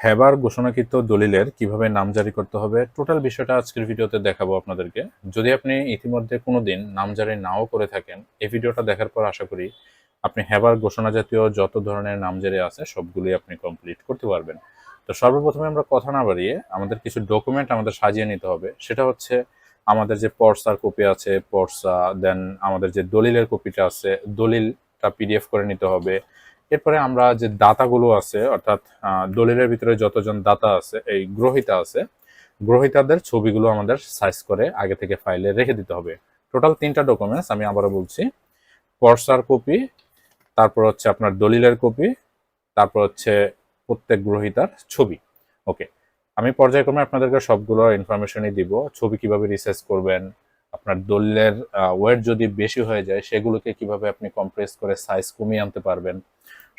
Haber ঘোষণাকৃত দলিলের কীভাবে নামজারি করতে হবে, টোটাল বিষয়টা আজকের ভিডিওতে দেখাবো আপনাদেরকে। যদি আপনি ইতিমধ্যে কোনোদিন নামজারি নাও করে থাকেন এই ভিডিওটা দেখার পর আশা করি আপনি হেবার ঘোষণা জাতীয় যত ধরনের নামজারি আছে, সবগুলোই আপনি কমপ্লিট করতে পারবেন। তো সর্বপ্রথমে আমরা কথা না বাড়িয়ে আমাদের কিছু ডকুমেন্ট আমাদের সাজিয়ে নিতে হবে। সেটা হচ্ছে আমাদের যে পর্সার কপি আছে, পর্সা দেন আমাদের যে দলিলের কপিটা আছে, দলিলটা পিডিএফ করে নিতে হবে। এরপরে আমরা যে দাতাগুলো আছে, অর্থাৎ দলিলের ভিতরে যতজন দাতা আছে, এই গ্রহিতা আছে, গ্রহিতাদের ছবিগুলো আমাদের সাইজ করে আগে থেকে ফাইলে রেখে দিতে হবে। টোটাল তিনটা ডকুমেন্টস আমি আবারও বলছি। পর্সার কপি তারপর হচ্ছে আপনার দলিলের কপি তারপর হচ্ছে প্রত্যেক গ্রহিতার ছবি। ওকে আমি পর্যায়ক্রমে আপনাদেরকে সবগুলো ইনফরমেশনই দিব। ছবি কীভাবে রিসার্চ করবেন, আপনার দলিলের ওয়েট যদি বেশি হয়ে যায়, সেগুলোকে কীভাবে আপনি কম্প্রেস করে সাইজ কমিয়ে আনতে পারবেন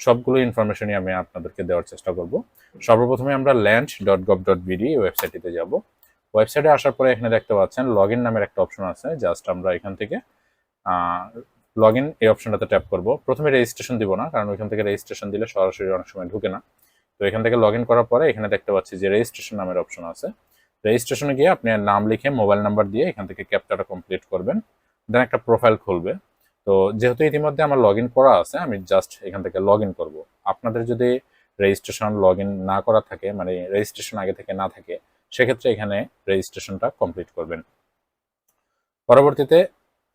সবগুলো ইনফরমেশনই আমি আপনাদেরকে দেওয়ার চেষ্টা করব। সর্বপ্রথমে আমরা land dot gov dot BD ওয়েবসাইটটিতে যাব ওয়েবসাইটে আসার পরে এখানে দেখতে পাচ্ছেন লগ ইন নামের একটা অপশন আছে জাস্ট আমরা এখান থেকে লগ ইন এই অপশনটাতে ট্যাপ করব। প্রথমে রেজিস্ট্রেশন দিব না, কারণ ওইখান থেকে রেজিস্ট্রেশন দিলে সরাসরি অনেক সময় ঢুকে না। তো এখান থেকে লগ ইন করার পরে এখানে দেখতে পাচ্ছি যে রেজিস্ট্রেশন নামের অপশন আছে। রেজিস্ট্রেশনে গিয়ে আপনি নাম লিখে মোবাইল নাম্বার দিয়ে এখান থেকে ক্যাপচাটা কমপ্লিট করবেন। দেন একটা প্রোফাইল খুলবে। তো যেহেতু ইতিমধ্যে আমার লগ করা আছে, আমি জাস্ট এখান থেকে লগ ইন করব। আপনাদের যদি রেজিস্ট্রেশন লগ না করা থাকে মানে রেজিস্ট্রেশন আগে থেকে না থাকে, সেক্ষেত্রে এখানে রেজিস্ট্রেশনটা কমপ্লিট করবেন। পরবর্তীতে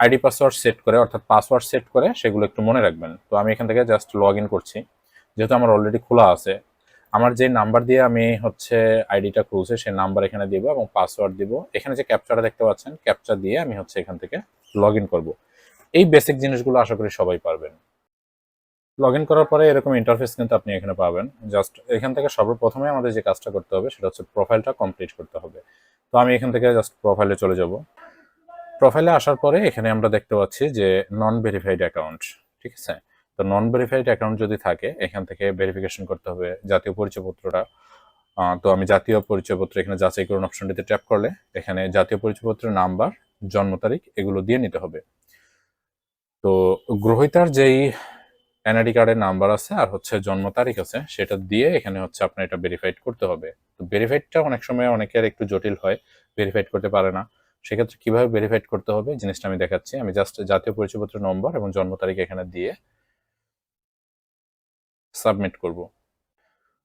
আইডি পাসওয়ার্ড সেট করে, অর্থাৎ পাসওয়ার্ড সেট করে সেগুলো একটু মনে রাখবেন। তো আমি এখান থেকে জাস্ট লগ করছি। যেহেতু আমার অলরেডি খোলা আছে, আমার যে নাম্বার দিয়ে আমি হচ্ছে আইডিটা খুলছে, সেই নাম্বার এখানে দিব এবং পাসওয়ার্ড দিব। এখানে যে ক্যাপচারটা দেখতে পাচ্ছেন ক্যাপচার দিয়ে আমি হচ্ছে এখান থেকে লগ ইন করব। এই বেসিক জিনিসগুলো আশা করি সবাই পারবেন। লগ ইন করার পরে এরকম ইন্টারফেস কিন্তু আপনি এখানে পাবেন। জাস্ট এখান থেকে সর্বপ্রথমে আমাদের যে কাজটা করতে হবে সেটা হচ্ছে প্রোফাইলটা কমপ্লিট করতে হবে। তো আমি এখান থেকে জাস্ট প্রোফাইলে চলে যাব। প্রোফাইলে আসার পরে এখানে আমরা দেখতে পাচ্ছি যে নন ভেরিফাইড অ্যাকাউন্ট ঠিক আছে? তো নন ভেরিফাইড অ্যাকাউন্ট যদি থাকে, এখান থেকে ভেরিফিকেশন করতে হবে জাতীয় পরিচয়পত্রটা। তো আমি জাতীয় পরিচয়পত্র এখানে যাচাই করুন অপশনটিতে ট্যাপ করলে, এখানে জাতীয় পরিচয়পত্রের নাম্বার জন্ম তারিখ এগুলো দিয়ে নিতে হবে। তো গ্রহিতার যেই এনআইডি কার্ডের নাম্বার আছে আর হচ্ছে জন্ম তারিখ আছে, সেটা দিয়ে এখানে হচ্ছে আপনার এটা ভেরিফাইড করতে হবে। তো ভেরিফাইডটা অনেক সময় অনেকের একটু জটিল হয় ভেরিফাইড করতে পারে না। সেক্ষেত্রে কীভাবে ভেরিফাইড করতে হবে জিনিসটা আমি দেখাচ্ছি। আমি জাস্ট জাতীয় পরিচয়পত্র নম্বর এবং জন্ম তারিখ এখানে দিয়ে সাবমিট করব।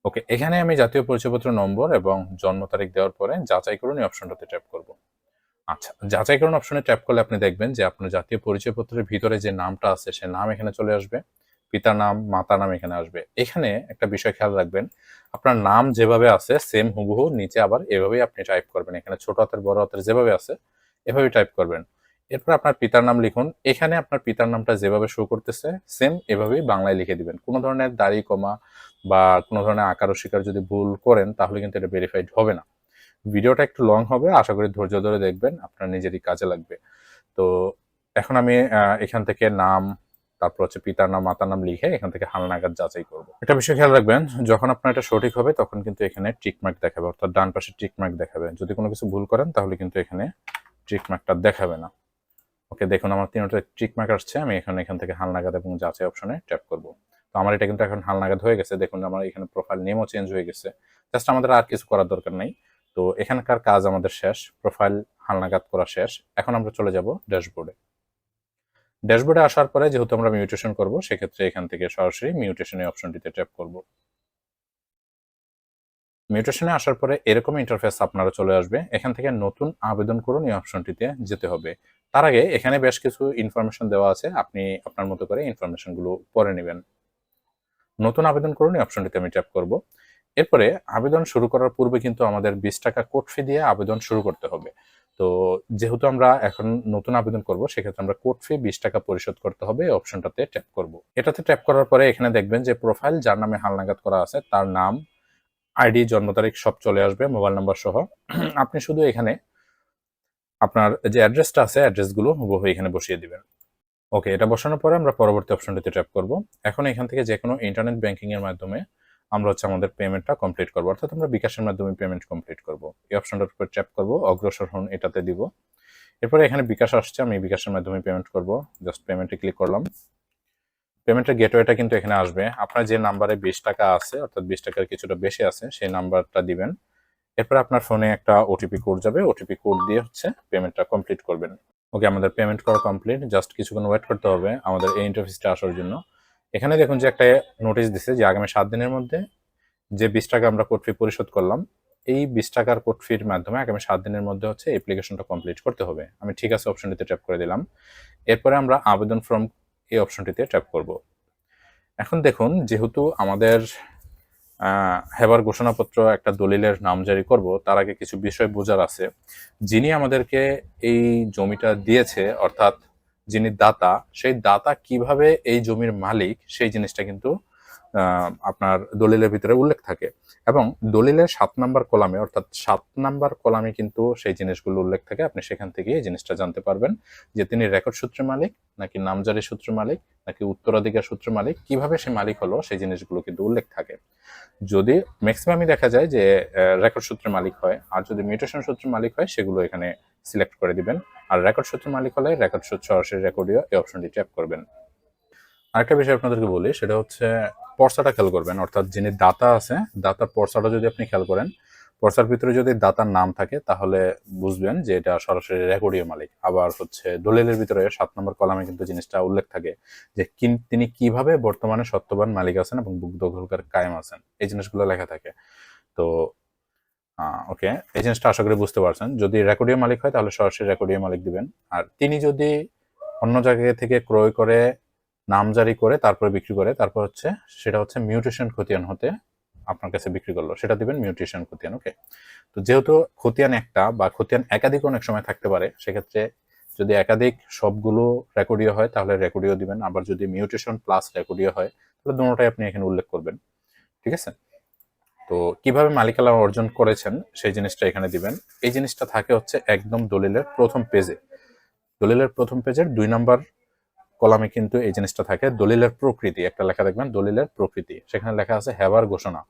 ওকে এখানে আমি জাতীয় পরিচয়পত্র নম্বর এবং জন্ম তারিখ দেওয়ার পরে যাচাই করুন এই অপশনটাতে ট্যাপ করব। আচ্ছা যাচাই করুন অপশনে ট্যাপ করলে আপনি দেখবেন যে আপনার জাতীয় পরিচয়পত্রের ভিতরে যে নামটা আছে, সে নাম এখানে চলে আসবে, পিতার নাম মাতা নাম এখানে আসবে। এখানে একটা বিষয় খেয়াল রাখবেন, আপনার নাম যেভাবে আছে সেম হুবহু নিচে আবার এভাবেই আপনি টাইপ করবেন। এখানে ছোট হাতের, বড় হাতের যেভাবে আছে, এভাবেই টাইপ করবেন। এরপর আপনার পিতার নাম লিখুন, এখানে আপনার পিতার নামটা যেভাবে শো করতেছে সেম এভাবেই বাংলায় লিখে দিবেন। কোনো ধরনের দাড়ি, কমা বা কোনো ধরনের আকার শিকার যদি ভুল করেন, তাহলে কিন্তু এটা ভেরিফাইড হবে না। ভিডিওটা একটু লং হবে, আশা করি ধৈর্য ধরে দেখবেন, আপনার নিজেরই কাজে লাগবে। তো এখন আমি এখান থেকে নাম, তারপর হচ্ছে পিতার নাম, মাতার নাম লিখে এখান থেকে হালনাগাদ যাচাই করব। একটা বিষয় খেয়াল রাখবেন, যখন আপনার এটা সঠিক হবে, তখন কিন্তু এখানে টিক মার্ক দেখাবে, অর্থাৎ ডান পাশে টিক মার্ক দেখাবে। যদি কোনো কিছু ভুল করেন, তাহলে কিন্তু এখানে টিক মার্কটা দেখাবে না। ওকে, দেখুন, আমার তিনটা মার্ক আসছে, আমি এখন এখান থেকে হালনাগাদ এবং যাচাই অপশনে ট্যাপ করব। তো আমার এটা কিন্তু এখন হালনাগাদ হয়ে গেছে, দেখুন, আমার এখানে প্রোফাইল নেমও চেঞ্জ হয়ে গেছে। জাস্ট আমাদের আর কিছু করার দরকার নেই। তো এখানকার কাজ আমাদের শেষ প্রোফাইল হালনাগাদ করা শেষ। এখন আমরা চলে যাব ড্যাশবোর্ডে। ড্যাশবোর্ডে আসার পরে যেহেতু আমরা মিউটেশন করব, সেক্ষেত্রে এখান থেকে সরাসরি মিউটেশনের অপশনটিতে ট্যাপ করব। মিউটেশনে আসার পরে এরকম ইন্টারফেস আপনারা চলে আসবে। এখান থেকে নতুন আবেদন করুন এই অপশনটিতে যেতে হবে। তার আগে এখানে বেশ কিছু ইনফরমেশন দেওয়া আছে, আপনি আপনার মতো করে ইনফরমেশনগুলো পরে নেবেন। নতুন আবেদন করুন, এই অপশনটিতে আমি ট্যাপ করব। এরপরে আবেদন শুরু করার পূর্বে কিন্তু আমাদের বিশ টাকা কোড ফি দিয়ে আবেদন শুরু করতে হবে। তো যেহেতু আমরা এখন নতুন আবেদন করব, সেক্ষেত্রে আমরা কোড ফি বিশ টাকা পরিশোধ করতে হবে অপশনটাতে ট্যাপ করব। এটাতে ট্যাপ করার পরে এখানে দেখবেন যে প্রোফাইল যার নামে হালনাগাদ করা আছে, তার নাম আইডি জন্ম তারিখ সব চলে আসবে মোবাইল নাম্বার সহ। আপনি শুধু এখানে আপনার যে অ্যাড্রেসটা আছে অ্যাড্রেসগুলো হুবহু এখানে বসিয়ে দিবেন। ওকে এটা বসানোর পরে আমরা পরবর্তী অপশনটিতে ট্যাপ করব। এখন এখান থেকে যে কোনো ইন্টারনেট ব্যাংকিং এর মাধ্যমে আমরা হচ্ছে আমাদের পেমেন্টটা কমপ্লিট করব। অর্থাৎ আমরা বিকাশের মাধ্যমে পেমেন্ট কমপ্লিট করব। এই অপশনটার উপর ট্যাপ করব, অগ্রসর হন এটাতে দিব। এরপরে এখানে বিকাশ আসছে, আমি বিকাশের মাধ্যমে পেমেন্ট করব। জাস্ট পেমেন্টে ক্লিক করলাম। পেমেন্টের গেটওয়েটা কিন্তু এখানে আসবে। আপনার যে নাম্বারে বিশ টাকা আছে, অর্থাৎ বিশ টাকার কিছুটা বেশি আছে, সেই নাম্বারটা দিবেন। এরপর আপনার ফোনে একটা ওটিপি কোড যাবে। ওটিপি কোড দিয়ে হচ্ছে পেমেন্টটা কমপ্লিট করবেন। ওকে আমাদের পেমেন্ট করা কমপ্লিট জাস্ট কিছুক্ষণ ওয়েট করতে হবে আমাদের এই ইন্টারফেসটা আসার জন্য। এখানে দেখুন যে একটা নোটিশ দিছে যে আগামী সাত দিনের মধ্যে যে বিশ টাকা আমরা কোড ফি পরিশোধ করলাম, এই বিশ টাকার কোড ফির মাধ্যমে আগামী সাত দিনের মধ্যে হচ্ছে অ্যাপ্লিকেশনটা কমপ্লিট করতে হবে। আমি ঠিক আছে অপশনটিতে ট্যাপ করে দিলাম। এরপরে আমরা আবেদন ফর্ম এই অপশনটিতে ট্যাপ করব। এখন দেখুন, যেহেতু আমাদের হেবার ঘোষণাপত্র একটা দলিলের নামজারি করব, তার আগে কিছু বিষয় বোঝার আছে। যিনি আমাদেরকে এই জমিটা দিয়েছে, অর্থাৎ যিনি দাতা, সেই দাতা কীভাবে এই জমির মালিক, সেই জিনিসটা কিন্তু আপনার দলিলের ভিতরে উল্লেখ থাকে। এবং দলিলের সাত নাম্বার কলামে, অর্থাৎ সাত নাম্বার কলামে কিন্তু সেই জিনিসগুলো উল্লেখ থাকে। আপনি সেখান থেকে এই জিনিসটা জানতে পারবেন যে তিনি রেকর্ড সূত্রে মালিক, নাকি নামজারি সূত্রে মালিক, নাকি উত্তরাধিকার সূত্রে মালিক, কীভাবে সে মালিক হলো, সেই জিনিসগুলো কিন্তু উল্লেখ থাকে। যদি ম্যাক্সিমামই দেখা যায় যে রেকর্ড সূত্রের মালিক হয়, আর যদি মিউটেশন সূত্রের মালিক হয়, সেগুলো এখানে সিলেক্ট করে দিবেন। আর রেকর্ড সূত্রের মালিক হলে রেকর্ড সূত্র সরাসরি রেকর্ডিও এই অপশনটি ট্যাপ করবেন। আরেকটা বিষয় আপনাদেরকে বলি, সেটা হচ্ছে পর্সাটা খেয়াল করবেন, অর্থাৎ যিনি দাতা আছে দাতার পর্সাটা যদি আপনি খেয়াল করেন পর্সার ভিতরে যদি দাতার নাম থাকে, তাহলে বুঝবেন যে এটা সরাসরি রেকর্ডীয় মালিক। আবার হচ্ছে দলিলের ভিতরে সাত নম্বর কলামে কিন্তু জিনিসটা উল্লেখ থাকে যে তিনি কীভাবে বর্তমানে সত্যবান মালিক আছেন এবং বুক দখলকার কায়েম আছেন। এই জিনিসগুলো লেখা থাকে। তো ওকে, এই জিনিসটা আশা করি বুঝতে পারছেন। যদি রেকর্ডীয় মালিক হয়, তাহলে সরাসরি রেকর্ডীয় মালিক দিবেন। আর তিনি যদি অন্য জায়গা থেকে ক্রয় করে, নাম জারি করে, তারপরে বিক্রি করে, তারপর হচ্ছে, সেটা হচ্ছে মিউটেশন খতিয়ান হতে আপনার কাছে বিক্রি করল, সেটা দিবেন মিউটেশন খতিয়ান ওকে তো যেহেতু খতিয়ান একটা বা খতিয়ান একাধিক অনেক সময় থাকতে পারে, সেক্ষেত্রে যদি একাধিক সবগুলো রেকর্ডীয় হয়, তাহলে রেকর্ডীয় দিবেন। আবার যদি মিউটেশন প্লাস রেকর্ডীয় হয়, তাহলে দুটোটাই আপনি এখানে উল্লেখ করবেন, ঠিক আছে? তো কীভাবে মালিকানা অর্জন করেছেন, সেই জিনিসটা এখানে দিবেন। এই জিনিসটা থাকে হচ্ছে একদম দলিলের প্রথম পেজে দলিলের প্রথম পেজের দুই নাম্বার কলামে কিন্তু এই জিনিসটা থাকে, দলিলের প্রকৃতি। একটা লেখা দেখবেন, দলিলের প্রকৃতি। সেখানে লেখা আছে হেবার ঘোষণা।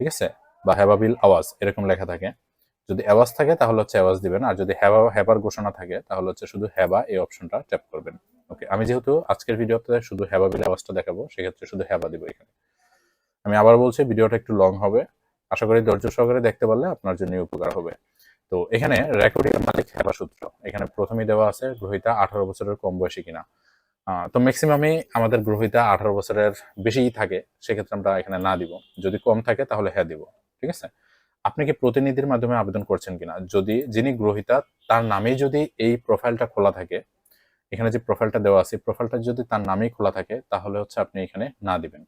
ঠিক আছে? বা হেবাবিল আওয়াজ এরকম লেখা থাকে। যদি আওয়াজ থাকে, তাহলে হচ্ছে আওয়াজ দিবেন। আর যদি হেবা হেবার ঘোষণা থাকে, তাহলে হচ্ছে শুধু হেবা এই অপশনটা ট্যাপ করবেন। ওকে আমি যেহেতু আজকের ভিডিওতে শুধু হেবাবিল আওয়াজটা দেখাবো, সেক্ষেত্রে শুধু হেবা দিব এখানে। আমি আবার বলছি, ভিডিওটা একটু লং হবে। আশা করি ধৈর্য সহকারে দেখতে পারলে আপনার জন্য উপকার হবে। তো এখানে রেকর্ডিং মালিক হেবা সূত্র। এখানে প্রথমেই দেওয়া আছে, গ্রহিতা আঠারো বছরের কম বয়সী কিনা। তো ম্যাক্সিমামই আমাদের গ্রহিতা আঠারো বছরের বেশিই থাকে, সেক্ষেত্রে আমরা এখানে না দিব। যদি কম থাকে তাহলে হ্যাঁ দিব, ঠিক আছে? আপনি কি প্রতিনিধির মাধ্যমে আবেদন করছেন কিনা? যদি যিনি গ্রহিতা, তার নামেই যদি এই প্রোফাইলটা খোলা থাকে, এখানে যে প্রোফাইলটা দেওয়া আছে প্রোফাইলটা যদি তার নামেই খোলা থাকে, তাহলে হচ্ছে আপনি এখানে না দিবেন।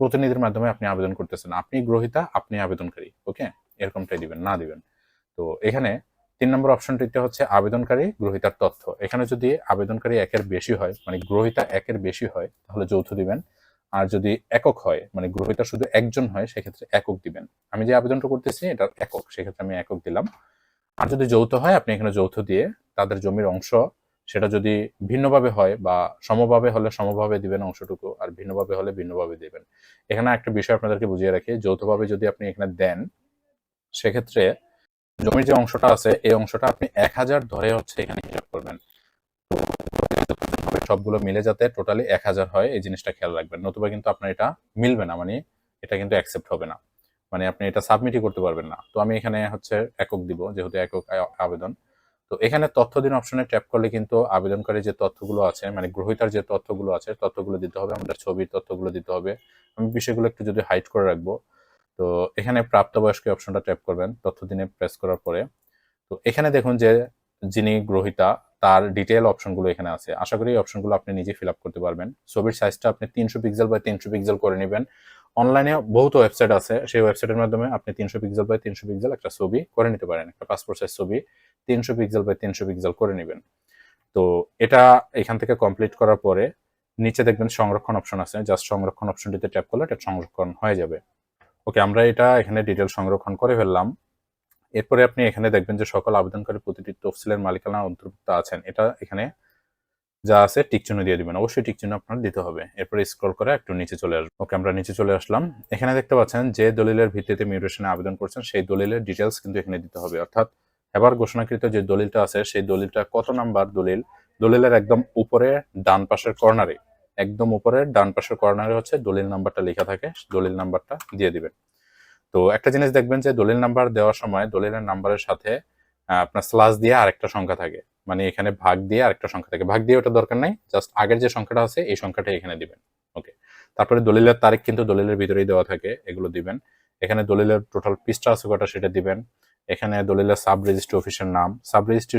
প্রতিনিধির মাধ্যমে আপনি আবেদন করতেছেন। আপনি গ্রহিতা, আপনি আবেদনকারী ওকে এরকমটাই দিবেন, না দিবেন। তো এখানে তিন নম্বর অপশনটিতে হচ্ছে আবেদনকারী গ্রহিতার তথ্য। এখানে যদি আবেদনকারী একের বেশি হয় মানে গ্রহিতা একের বেশি হয়, তাহলে যৌথ দিবেন। আর যদি একক হয় মানে গ্রহিতা শুধু একজন হয়, সেক্ষেত্রে একক দিবেন। আমি যে আবেদনটা করতেছি এটা একক, সেক্ষেত্রে আমি একক দিলাম। আর যদি যৌথ হয়, আপনি এখানে যৌথ দিয়ে তাদের জমির অংশ, সেটা যদি ভিন্নভাবে হয় বা সমভাবে হলে সমভাবে দিবেন অংশটুকু, আর ভিন্নভাবে হলে ভিন্নভাবে দিবেন। এখানে একটা বিষয় আপনাদেরকে বুঝিয়ে রাখি, যৌথভাবে যদি আপনি এখানে দেন, সেক্ষেত্রে জমির যে অংশটা আছে, এই অংশটা আপনি এক হাজার ধরে হচ্ছে এখানে হিসাব করবেন। সবগুলো মিলে যাতে টোটালি এক হাজার হয়, এই জিনিসটা খেয়াল রাখবেন। নতুবা কিন্তু আপনার এটা মিলবে না মানে এটা কিন্তু অ্যাকসেপ্ট হবে না। মানে আপনি এটা সাবমিটই করতে পারবেন না। তো আমি এখানে হচ্ছে একক দিব, যেহেতু একক আবেদন। তো এখানে তথ্য দিন অপশনে ট্যাপ করলে কিন্তু আবেদনকারী যে তথ্যগুলো আছে মানে গ্রহিতার যে তথ্যগুলো আছে, তথ্যগুলো দিতে হবে, আমাদের ছবির তথ্যগুলো দিতে হবে। আমি বিষয়গুলো একটু যদি হাইড করে রাখব তো এখানে প্রাপ্তবয়স্ক অপশনটা ট্যাপ করবেন, তথ্য দিনে প্রেস করার পরে। তো এখানে দেখুন যে যিনি গ্রহিতা, তার ডিটেল অপশনগুলো এখানে আছে। আশা করি এই অপশনগুলো আপনি নিজে ফিল আপ করতে পারবেন। ছবির সাইজটা আপনি তিনশো পিক্সেল বাই তিনশো পিক্সেল করে নেবেন। অনলাইনে বহুত ওয়েবসাইট আছে, সেই ওয়েবসাইটের মাধ্যমে আপনি তিনশো পিক্সেল বাই তিনশো পিক্সেল একটা ছবি করে নিতে পারেন, একটা পাসপোর্ট সাইজ ছবি, তিনশো পিক্সেল বাই তিনশো পিক্সেল করে নেবেন। তো এটা এখান থেকে কমপ্লিট করার পরে নিচে দেখবেন সংরক্ষণ অপশন আছে জাস্ট সংরক্ষণ অপশনটিতে ট্যাপ করলে এটা সংরক্ষণ হয়ে যাবে। ওকে, আমরা এটা এখানে ডিটেল সংরক্ষণ করে ফেললাম। এরপরে আপনি এখানে দেখবেন যে সকল আবেদনকারী প্রতিটি তফসিলের মালিকানা অন্তর্ভুক্ত আছেন। এটা এখানে যা আছে টিক চিহ্ন দিয়ে দিবেন। অবশ্যই টিক চিহ্ন আপনার দিতে হবে। এরপরে স্ক্রল করে একটু নিচে চলে আসবে। ওকে, আমরা নিচে চলে আসলাম। এখানে দেখতে পাচ্ছেন যে দলিলের ভিত্তিতে মিউটেশনে আবেদন করছেন, সেই দলিলের ডিটেলস কিন্তু এখানে দিতে হবে। অর্থাৎ এবার ঘোষণাকৃত যে দলিলটা আছে, সেই দলিলটা কত নাম্বার দলিল? দলিলের একদম উপরে ডান পাশের কর্নারে একদম উপরের ডান পাশের কর্নারে হচ্ছে দলিল নাম্বারটা লেখা থাকে, দলিল নাম্বারটা দিয়ে দিবেন। তো একটা জিনিস দেখবেন যে দলিল নাম্বার দেওয়ার সময় দলিলের নাম্বারের সাথে আপনার স্লাস দিয়ে আরেকটা সংখ্যা থাকে। মানে এখানে ভাগ দিয়ে আরেকটা সংখ্যা থাকে। ভাগ দিয়ে ওটা দরকার নাই জাস্ট আগের যে সংখ্যাটা আছে, এই সংখ্যাটা এখানে দিবেন। ওকে তারপরে দলিলের তারিখ কিন্তু দলিলের ভিতরেই দেওয়া থাকে, এগুলো দিবেন। এখানে দলিলের টোটাল পৃষ্ঠা আছে কটা সেটা দিবেন। এখানে দলিলের সাব রেজিস্ট্রি অফিসের নাম। সাব রেজিস্ট্রি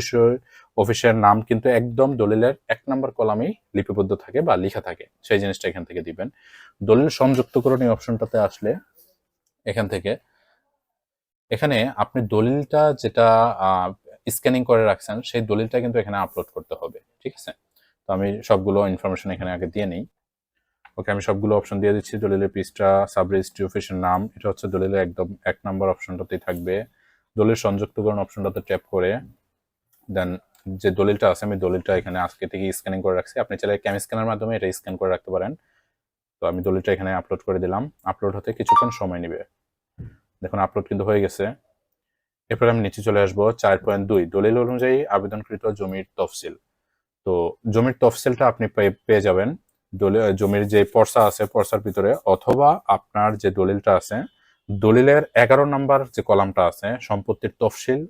অফিসের নাম কিন্তু একদম দলিলের এক নম্বর কলামেই লিপিবদ্ধ থাকে বা লেখা থাকে। সেই জিনিসটা এখান থেকে দিবেন। দলিল সংযুক্তকরণ এই অপশনটাতে আসলে এখান থেকে এখানে আপনি দলিলটা যেটা স্ক্যানিং করে রাখছেন, সেই দলিলটা কিন্তু এখানে আপলোড করতে হবে। ঠিক আছে? তো আমি সবগুলো ইনফরমেশন এখানে আগে দিয়ে নিই। ওকে, আমি সবগুলো অপশন দিয়ে দিচ্ছি। দলিলের পৃষ্ঠা সাব রেজিস্ট্রি অফিসের নাম, এটা হচ্ছে দলিলের একদম এক নম্বর অপশনটাতেই থাকবে। দলিল সংযুক্তকরণ অপশনটাতে ট্যাপ করে। দেন যে দলিলটা আছে, আমি দলিলটা এখানে আজকে থেকে স্ক্যানিং করে রাখছি। আপনি চাইলে ক্যাম স্ক্যানের মাধ্যমে এটা স্ক্যান করে রাখতে পারেন। তো আমি দলিলটা এখানে আপলোড করে দিলাম। আপলোড হতে কিছুক্ষণ সময় নেবে। দেখুন আপলোড কিন্তু হয়ে গেছে। এরপর আমি নিচে চলে আসব, চার পয়েন্ট দুই। দলিল অনুযায়ী আবেদনকৃত জমির তফসিল। তো জমির তফসিলটা আপনি পেয়ে- যাবেন। দলিল জমির যে পর্সা আছে, পর্সার ভিতরে, অথবা আপনার যে দলিলটা আছে দলিলের এগারো নাম্বার যে কলামটা আছে, সম্পত্তির তফসিল,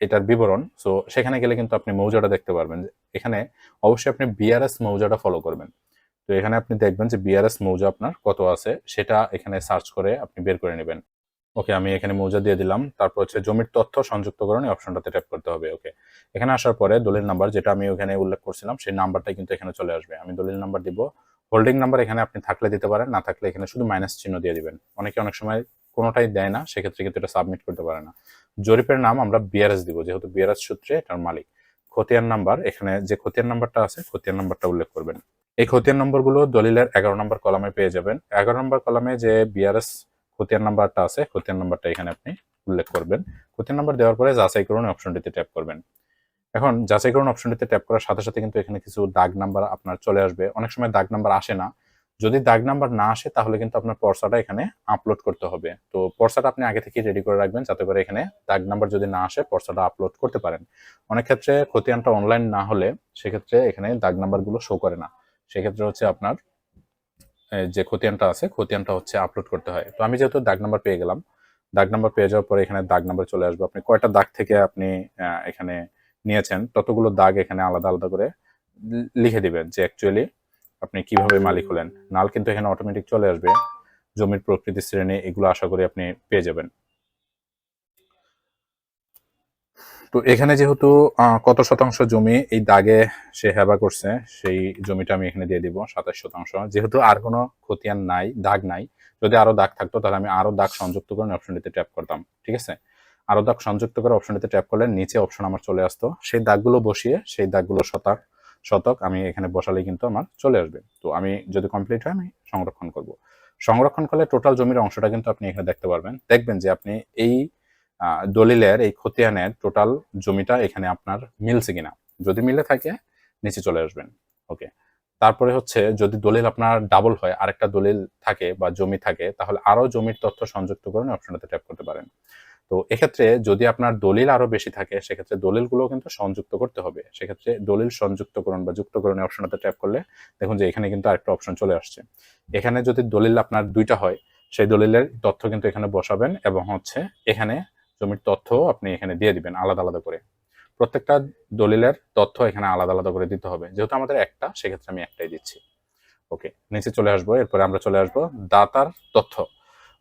এটার বিবরণ সো সেখানে গেলে কিন্তু আপনি মৌজাটা দেখতে পারবেন এখানে অবশ্যই আপনি বিআরএস মৌজাটা ফলো করবেন। তো এখানে আপনি দেখবেন যে বিআরএস মৌজা আপনার কত আছে, সেটা এখানে সার্চ করে আপনি বের করে নেবেন। ওকে আমি এখানে মৌজা দিয়ে দিলাম, তারপর হচ্ছে জমির তথ্য সংযুক্তকরণ এই অপশনটাতে ট্যাপ করতে হবে ওকে এখানে আসার পরে দলিল নাম্বার যেটা আমি ওখানে উল্লেখ করছিলাম, সেই নাম্বারটা কিন্তু এখানে চলে আসবে। আমি দলিল নাম্বার দিব হোল্ডিং নাম্বার এখানে আপনি থাকলে দিতে পারেন, না থাকলে এখানে শুধু মাইনাস চিহ্ন দিয়ে দিবেন। অনেকে অনেক সময় কোনোটাই দেয় না, সেক্ষেত্রে কিন্তু এটা সাবমিট করতে পারে না। জরিপের নাম আমরা বিআরএস দিব, যেহেতু বিআরএস সূত্রে এটার মালিক। খতিয়ান নাম্বার এখানে যে খতিয়ান নাম্বারটা আছে, খতিয়ান নাম্বারটা উল্লেখ করবেন। এই খতিয়ান নম্বরগুলো দলিলের এগারো নম্বর কলামে পেয়ে যাবেন। এগারো নম্বর কলামে যে বিআরএস খতিয়ান নাম্বারটা আছে, খতিয়ান নাম্বারটা এখানে আপনি উল্লেখ করবেন। খতিয়ান নাম্বার দেওয়ার পরে যাচাই করুন অপশনটিতে ট্যাপ করবেন। এখন যাচাই করুন অপশনটিতে ট্যাপ করার সাথে সাথে কিন্তু এখানে কিছু দাগ নাম্বার আপনার চলে আসবে। অনেক সময় দাগ নাম্বার আসে না। যদি দাগ নাম্বার না আসে, তাহলে কিন্তু আপনার পর্সাটা এখানে আপলোড করতে হবে। তো পর্সাটা আপনি আগে থেকে রেডি করে রাখবেন যাতে করে এখানে দাগ নাম্বার যদি না আসে, পর্সাটা আপলোড করতে পারেন। অনেক ক্ষেত্রে খতিয়ানটা অনলাইন না হলে সেক্ষেত্রে এখানে দাগ নাম্বারগুলো শো করে না। সেক্ষেত্রে হচ্ছে আপনার যে খতিয়ানটা আছে খতিয়ানটা হচ্ছে আপলোড করতে হয়। তো আমি যেহেতু দাগ নাম্বার পেয়ে গেলাম, দাগ নাম্বার পেয়ে যাওয়ার পরে এখানে দাগ নাম্বার চলে আসবে। আপনি কয়টা দাগ থেকে আপনি এখানে নিয়েছেন, ততগুলো দাগ এখানে আলাদা আলাদা করে লিখে দিবেন যে অ্যাকচুয়ালি আপনি কীভাবে মালিক হলেন। নাল কিন্তু এখানে অটোমেটিক চলে আসবে। জমির প্রকৃতি শ্রেণি, এগুলো আশা করি আপনি পেয়ে যাবেন। তো এখানে যেহেতু কত শতাংশ জমি এই দাগে সে হেবা করছে, সেই জমিটা আমি এখানে দিয়ে দিব, সাতাশ শতাংশ। যেহেতু আর কোনো খতিয়ান নাই, দাগ নাই, যদি আরও দাগ থাকতো তাহলে আমি আরও দাগ সংযুক্ত করে অপশনটিতে ট্যাপ করতাম, ঠিক আছে? আরও দাগ সংযুক্ত করে অপশনটিতে ট্যাপ করলে নিচে অপশন আমার চলে আসতো। সেই দাগগুলো বসিয়ে, সেই দাগগুলো শতক শতক আমি এখানে বসালেই কিন্তু আমার চলে আসবে। তো আমি যদি কমপ্লিট হয় আমি সংরক্ষণ করব। সংরক্ষণ করলে টোটাল জমির অংশটা কিন্তু আপনি এখানে দেখতে পারবেন। দেখবেন যে আপনি এই দলিলের, এই খতিয়ানের টোটাল জমিটা এখানে আপনার মিলছে কিনা। যদি মিলে থাকে, নিচে চলে আসবেন। ওকে। তারপরে হচ্ছে যদি দলিল আপনার ডাবল হয়, আরেকটা দলিল থাকে বা জমি থাকে, তাহলে আরও জমির তথ্য সংযুক্ত করে অপশনটাতে ট্যাপ করতে পারেন। তো এক্ষেত্রে যদি আপনার দলিল আরও বেশি থাকে, সেক্ষেত্রে দলিলগুলো কিন্তু সংযুক্ত করতে হবে। সেক্ষেত্রে দলিল সংযুক্তকরণ বা যুক্তকরণ অপশনটাতে ট্যাপ করলে দেখুন যে এখানে কিন্তু আরেকটা অপশন চলে আসছে। এখানে যদি দলিল আপনার দুইটা হয়, সেই দলিলের তথ্য কিন্তু এখানে বসাবেন এবং হচ্ছে এখানে জমির তথ্য আপনি এখানে দিয়ে দিবেন আলাদা আলাদা করে। প্রত্যেকটা দলিলের তথ্য এখানে আলাদা আলাদা করে দিতে হবে। যেহেতু আমাদের একটা, সেক্ষেত্রে আমি একটাই দিচ্ছি। ওকে নিচে চলে আসব, এরপরে আমরা চলে আসব দাতার তথ্য।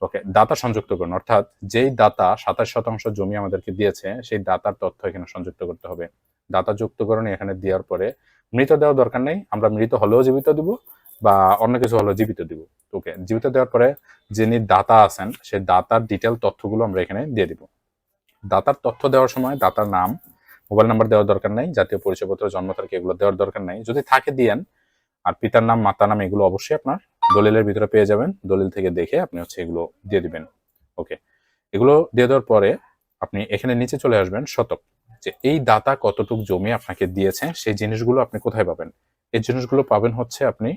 ওকে দাতা সংযুক্ত করুন। অর্থাৎ যেই দাতা সাতাশ শতাংশ জমি আমাদেরকে দিয়েছে, সেই দাতার তথ্য এখানে সংযুক্ত করতে হবে। দাতা যুক্তকরণ এখানে দেওয়ার পরে মৃত দেওয়ার দরকার নেই, আমরা মৃত হলেও জীবিত দিব বা অন্য কিছু হলেও জীবিত দিব। ওকে জীবিত দেওয়ার পরে যিনি দাতা আছেন, সেই দাতার ডিটেল তথ্যগুলো আমরা এখানে দিয়ে দিব। দাতার তথ্য দেওয়ার সময় দাতার নাম মোবাইল নাম্বার দেওয়ার দরকার নাই, জাতীয় পরিচয়পত্র, জন্ম তারিখ এগুলো দেওয়ার দরকার নাই। যদি থাকে, দিয়েন আর পিতার নাম, মাতার নাম, এগুলো অবশ্যই আপনার দলিলের ভিতরে পেয়ে যাবেন। দলিল থেকে দেখে আপনি হচ্ছে এগুলো দিয়ে দিবেন। ওকে। এগুলো দিয়ে দেওয়ার পরে আপনি এখানে নিচে চলে আসবেন, শতক। যে এই দাতা কতটুক জমি আপনাকে দিয়েছে, সেই জিনিসগুলো আপনি কোথায় পাবেন? এই জিনিসগুলো পাবেন হচ্ছে আপনি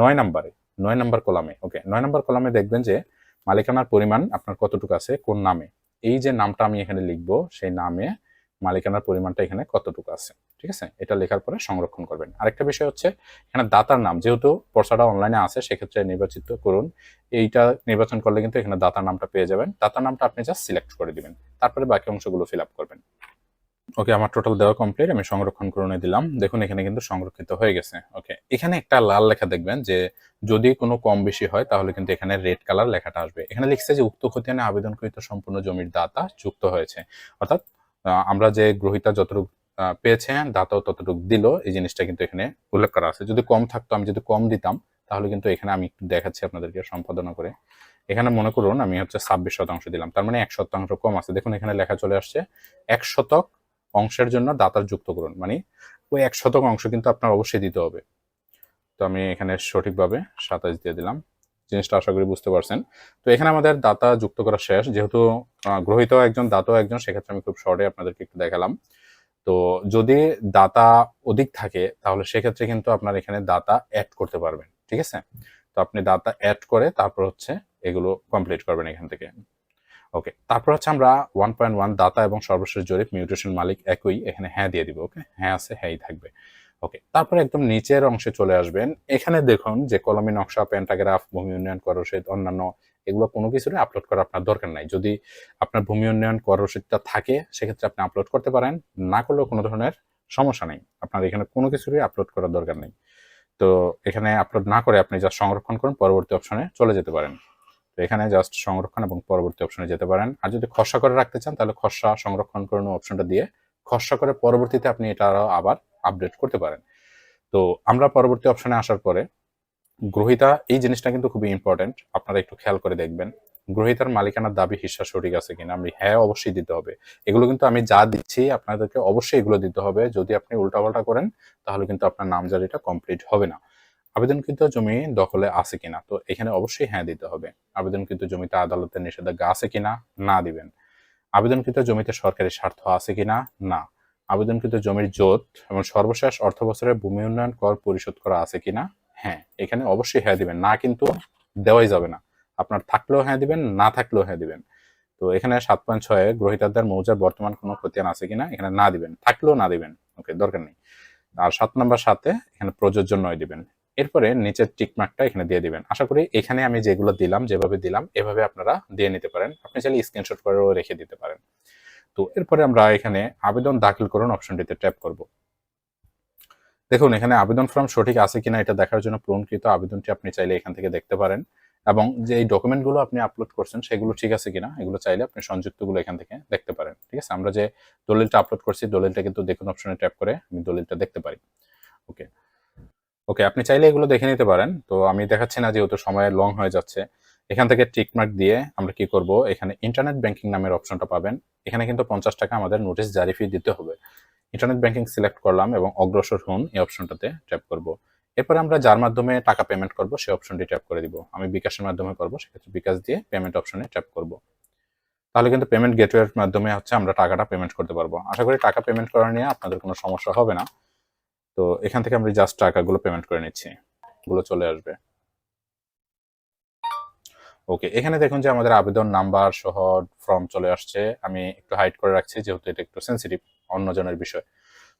নয় নাম্বারে, নয় নাম্বার কলামে। ওকে, নয় নাম্বার কলামে দেখবেন যে মালিকানার পরিমাণ আপনার কতটুকু আছে, কোন নামে। এই যে নামটা আমি এখানে লিখব, সেই নামে মালিকানার পরিমাণটা এখানে কতটুকু আছে, ঠিক আছে? এটা লেখার পরে সংরক্ষণ করবেন। আরেকটা বিষয় হচ্ছে, এখানে দাতার নাম, যেহেতু পর্সাটা অনলাইনে আছে, সেক্ষেত্রে নির্বাচিত করুন। এইটা নির্বাচন করলে কিন্তু এখানে দাতার নামটা পেয়ে যাবেন। দাতার নামটা আপনি জাস্ট সিলেক্ট করে দিবেন। তারপরে বাকি অংশগুলো ফিল আপ করবেন। ওকে, আমার টোটাল দেওয়া কমপ্লিট আমি সংরক্ষণ করে দিলাম। দেখুন, এখানে কিন্তু সংরক্ষিত হয়ে গেছে। ওকে, এখানে একটা লাল লেখা দেখবেন যে, যদি কোনো কম বেশি হয়, তাহলে কিন্তু এখানে রেড কালার লেখাটা আসবে। এখানে লিখছে যে, উক্ত খতিয়ানে আবেদনকৃত সম্পূর্ণ জমির দাতা যুক্ত হয়েছে। অর্থাৎ আমরা যে গ্রহিতা যতটুকু পেয়েছে দাতাও ততটুকু দিল, এই জিনিসটা কিন্তু এখানে উল্লেখ করা আছে। যদি কম থাকতো, আমি যদি কম দিতাম, তাহলে কিন্তু এখানে আমি একটু দেখাচ্ছি আপনাদেরকে সম্পাদনা করে। এখানে মনে করুন, আমি হচ্ছে ছাব্বিশ শতাংশ দিলাম। তার মানে এক শতাংশ কম আছে। দেখুন, এখানে লেখা চলে আসছে, এক শতক অংশের জন্য দাতার যুক্ত করুন। মানে ওই এক শতক অংশ কিন্তু আপনার অবশ্যই দিতে হবে। তো আমি এখানে সঠিকভাবে সাতাশ দিয়ে দিলাম। জিনিসটা আশা করি বুঝতে পারছেন। তো এখানে আমাদের দাতা যুক্ত করা শেষ। যেহেতু গ্রহীত একজন, দাতাও একজন, সেক্ষেত্রে আমি খুব শর্টে আপনাদেরকে একটু দেখালাম। তো যদি দাতা অধিক থাকে, তাহলে সেক্ষেত্রে কিন্তু আপনার এখানে দাতা অ্যাড করতে পারবেন। ঠিক আছে? তো আপনি দাতা অ্যাড করে তারপর হচ্ছে এগুলো কমপ্লিট করবেন এখান থেকে। ওকে তারপর হচ্ছে আমরা ওয়ান পয়েন্ট ওয়ান দাতা এবং সর্বশেষ জরিপ মিউটেশন মালিক একই। এখানে হ্যাঁ দিয়ে দিব ওকে হ্যাঁ আছে, হ্যাঁই থাকবে। ওকে তারপরে একদম নিচের অংশে চলে আসবেন। এখানে দেখুন যে কলমি নকশা প্যান্টাগ্রাফ ভূমি উন্নয়ন কর রসিদ অন্যান্য এগুলো কোনো কিছুরই আপলোড করা আপনার দরকার নাই। যদি আপনার ভূমি উন্নয়ন কর রসিদটা থাকে, সেক্ষেত্রে আপনি আপলোড করতে পারেন। না করলেও কোনো ধরনের সমস্যা নেই। আপনার এখানে কোনো কিছুরই আপলোড করার দরকার নেই। তো এখানে আপলোড না করে আপনি যা সংরক্ষণ করুন, পরবর্তী অপশনে চলে যেতে পারেন। তো এখানে জাস্ট সংরক্ষণ এবং পরবর্তী অপশনে যেতে পারেন। আর যদি খসড়া করে রাখতে চান, তাহলে খসড়া সংরক্ষণ করুন অপশনটা দিয়ে, খসড়া করে পরবর্তীতে আপনি এটা আবার আপডেট করতে পারেন। তো আমরা পরবর্তী অপশনে আসার পরে গ্রহিতা, এই জিনিসটা কিন্তু খুবই ইম্পর্টেন্ট আপনারা একটু খেয়াল করে দেখবেন। গ্রহিতার মালিকানার দাবি হিসা সঠিক আছে কিনা, আমি হ্যাঁ অবশ্যই দিতে হবে। এগুলো কিন্তু আমি যা দিচ্ছি, আপনাদেরকে অবশ্যই এগুলো দিতে হবে। যদি আপনি উল্টাপাল্টা করেন, তাহলে কিন্তু আপনার নামজারিটা কমপ্লিট হবে না। আবেদনকৃত জমি দখলে আছে কিনা, তো এখানে অবশ্যই হ্যাঁ দিতে হবে। আবেদনকৃত জমিতে আদালতের নিষেধাজ্ঞা আছে কিনা, না দিবেন। আবেদনকৃত জমিতে সরকারি স্বার্থ আছে কিনা, না। আবেদনকৃত জমির জোত এবং সর্বশেষ অর্থ বছরে ভূমি উন্নয়ন কর পরিশোধ করা আছে কিনা? হ্যাঁ এখানে অবশ্যই হ্যাঁ দিবেন। না কিন্তু দেওয়াই যাবে না। আপনার থাকলেও হ্যাঁ দিবেন, না থাকলেও হ্যাঁ দিবেন। তো এখানে সাত পয়েন্ট ছয়ে গ্রহিতাদের মৌজার বর্তমান কোনো খতিয়ান আছে কিনা, এখানে না দিবেন। থাকলেও না দিবেন। ওকে, দরকার নেই। আর সাত নাম্বার সাথে এখানে প্রযোজ্য নয় দিবেন। এরপরে নিচের টিকমার্কটা এখানে দিয়ে দিবেন। আশা করি এখানে আমি যেগুলো দিলাম, যেভাবে দিলাম, এভাবে আপনারা দিয়ে নিতে পারেন। আপনি চাইলে স্ক্রিনশট করেও রেখে দিতে পারেন। তো এরপরে আমরা এখানে আবেদন দাখিল করুন অপশনটিতে ট্যাপ করব। দেখুন, এখানে আবেদন ফর্ম সঠিক আছে কিনা এটা দেখার জন্য পূরণকৃত আবেদনটি আপনি চাইলে এখান থেকে দেখতে পারেন এবং যে এই ডকুমেন্টগুলো আপনি আপলোড করছেন সেগুলো ঠিক আছে কিনা এগুলো চাইলে আপনি সংযুক্তগুলো এখান থেকে দেখতে পারেন। ঠিক আছে? আমরা যে দলিলটা আপলোড করছি, দলিলটা কিন্তু দেখুন অপশনে ট্যাপ করে আমি দলিলটা দেখতে পারি। ওকে। ওকে, আপনি চাইলে এগুলো দেখে নিতে পারেন। তো আমি দেখাচ্ছি না, যেহেতু সময় লং হয়ে যাচ্ছে। এখান থেকে টিকমার্ক দিয়ে আমরা কি করব? এখানে ইন্টারনেট ব্যাংকিং নামের অপশনটা পাবেন। এখানে কিন্তু পঞ্চাশ টাকা আমাদের নোটিশ জারি ফি দিতে হবে। ইন্টারনেট ব্যাংকিং সিলেক্ট করলাম এবং অগ্রসর হন এই অপশনটাতে ট্যাপ করব। এরপরে আমরা যার মাধ্যমে টাকা পেমেন্ট করব সেই অপশনটি ট্যাপ করে দিব। আমি বিকাশের মাধ্যমে করব, সেক্ষেত্রে বিকাশ দিয়ে পেমেন্ট অপশনে ট্যাপ করব। তাহলে কিন্তু পেমেন্ট গেটওয়ের মাধ্যমে হচ্ছে আমরা টাকাটা পেমেন্ট করতে পারব। আশা করি টাকা পেমেন্ট করা নিয়ে আপনাদের কোনো সমস্যা হবে না। তো এখান থেকে আমরা জাস্ট টাকাগুলো পেমেন্ট করে নিচ্ছি। গুলো চলে আসবে। ওকে এখানে দেখুন যে আমাদের আবেদন নাম্বার সহ ফর্ম চলে আসছে। আমি একটু হাইড করে রাখছি, যেহেতু এটা একটু সেন্সিটিভ অন্যজনের বিষয়।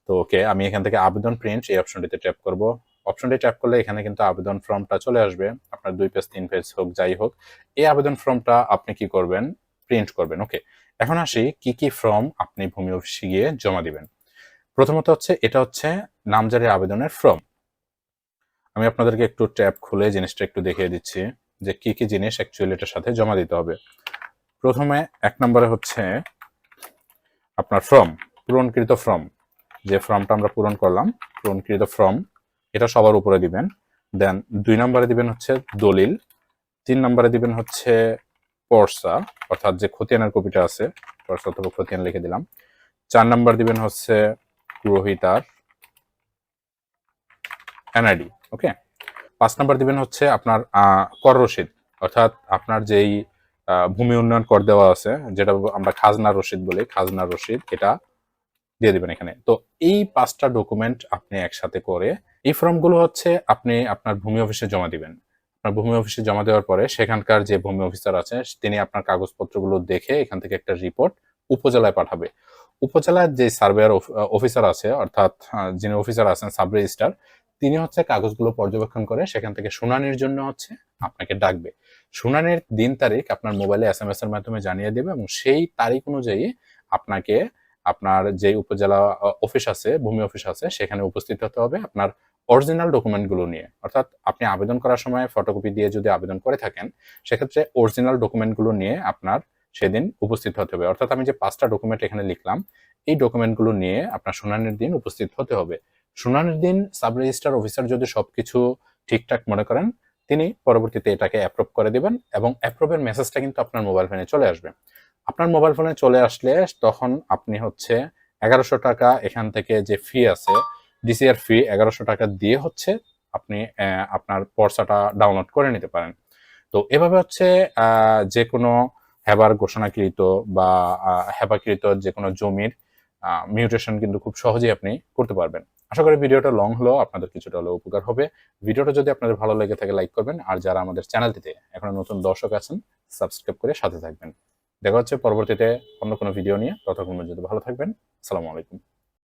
তো ওকে আমি এখান থেকে আবেদন প্রিন্ট এই অপশনটিতে ট্যাপ করব। অপশনটি ট্যাপ করলে এখানে কিন্তু আবেদন ফর্মটা চলে আসবে। আপনার দুই পেজ তিন পেজ হোক, যাই হোক, এই আবেদন ফর্মটা আপনি কি করবেন? প্রিন্ট করবেন ওকে এখন আসি কি কি ফর্ম আপনি ভূমি অফিসে গিয়ে জমা দিবেন। প্রথমত হচ্ছে, এটা হচ্ছে নামজারি আবেদনের ফর্ম আমি আপনাদেরকে একটু ট্যাব খুলে জিনিসটা একটু দেখিয়ে দিচ্ছি। যে কি কি জিনিস অ্যাকচুয়ালি এটার সাথে জমা দিতে হবে। প্রথমে এক নম্বরে হচ্ছে আপনার ফর্ম পূরণকৃত ফর্ম যে ফর্মটা আমরা পূরণ করলাম, পূরণকৃত ফর্ম এটা সবার উপরে দিবেন। দেন দুই নম্বরে দিবেন হচ্ছে দলিল, তিন নম্বরে দিবেন হচ্ছে পর্সা, অর্থাৎ যে খতিয়ানের কপিটা আছে, পর্সা অথবা খতিয়ান লিখে দিলাম। চার নম্বর দিবেন হচ্ছে গ্রহিতার এনআইডি ওকে পাঁচ নাম্বার দিবেন হচ্ছে আপনার কর রসিদ অর্থাৎ আপনার যেই ভূমি উন্নয়ন কর দেওয়া আছে, যেটা আমরা খাজনা রসিদ বলি খাজনা রসিদ এটা দিয়ে দিবেন এখানে। তো এই পাঁচটা ডকুমেন্ট আপনি একসাথে করে, এই ফর্মগুলো হচ্ছে আপনি আপনার ভূমি অফিসে জমা দিবেন। আপনার ভূমি অফিসে জমা দেওয়ার পরে সেখানকার যে ভূমি অফিসার আছে, তিনি আপনার কাগজপত্রগুলো দেখে এখান থেকে একটা রিপোর্ট উপজেলায় পাঠাবে। উপজেলার যে সার্ভেয়ার অফিসার আছে, অর্থাৎ যিনি অফিসার আছেন সাব রেজিস্ট্রার তিনি হচ্ছে কাগজগুলো পর্যবেক্ষণ করে সেখান থেকে শুনানির জন্য হচ্ছে আপনাকে ডাকবে। শুনানির দিন তারিখ আপনার মোবাইলে এস এম এস এর মাধ্যমে জানিয়ে দেবে এবং সেই তারিখ অনুযায়ী আপনাকে আপনার যে উপজেলা অফিস আছে, ভূমি অফিস আছে, সেখানে উপস্থিত হতে হবে আপনার অরিজিনাল ডকুমেন্টগুলো নিয়ে। অর্থাৎ আপনি আবেদন করার সময় ফটোকপি দিয়ে যদি আবেদন করে থাকেন, সেক্ষেত্রে অরিজিনাল ডকুমেন্টগুলো নিয়ে আপনার সেদিন উপস্থিত হতে হবে। অর্থাৎ আমি যে পাঁচটা ডকুমেন্ট এখানে লিখলাম, এই ডকুমেন্টগুলো নিয়ে আপনার শুনানির দিন উপস্থিত হতে হবে। শুনানির দিন সাব রেজিস্ট্রার অফিসার যদি সবকিছু ঠিকঠাক মনে করেন তিনি পরবর্তীতে এটাকে অ্যাপ্রুভ করে দিবেন এবং অ্যাপ্রুভের মেসেজটা কিন্তু আপনার মোবাইল ফোনে চলে আসবে। আপনার মোবাইল ফোনে চলে আসলে তখন আপনি হচ্ছে এগারোশো টাকা এখান থেকে যে ফি আছে ডিসিআর ফি এগারোশো টাকা দিয়ে হচ্ছে আপনি আপনার পর্সাটা ডাউনলোড করে নিতে পারেন। তো এভাবে হচ্ছে যে কোনো হেবার ঘোষণাকৃত বা আহ, হেবাকৃত যে কোনো জমির মিউটেশন কিন্তু খুব সহজেই আপনি করতে পারবেন। আশা করি ভিডিওটা লং হলো, আপনাদের কিছুটা হলেও উপকার হবে। ভিডিওটা যদি আপনাদের ভালো লেগে থাকে লাইক করবেন। আর যারা আমাদের চ্যানেলটিতে এখনও নতুন দর্শক আছেন সাবস্ক্রাইব করে সাথে থাকবেন। দেখা হচ্ছে পরবর্তীতে অন্য কোনো ভিডিও নিয়ে। ততক্ষণ যদি ভালো থাকবেন। আসসালামু আলাইকুম।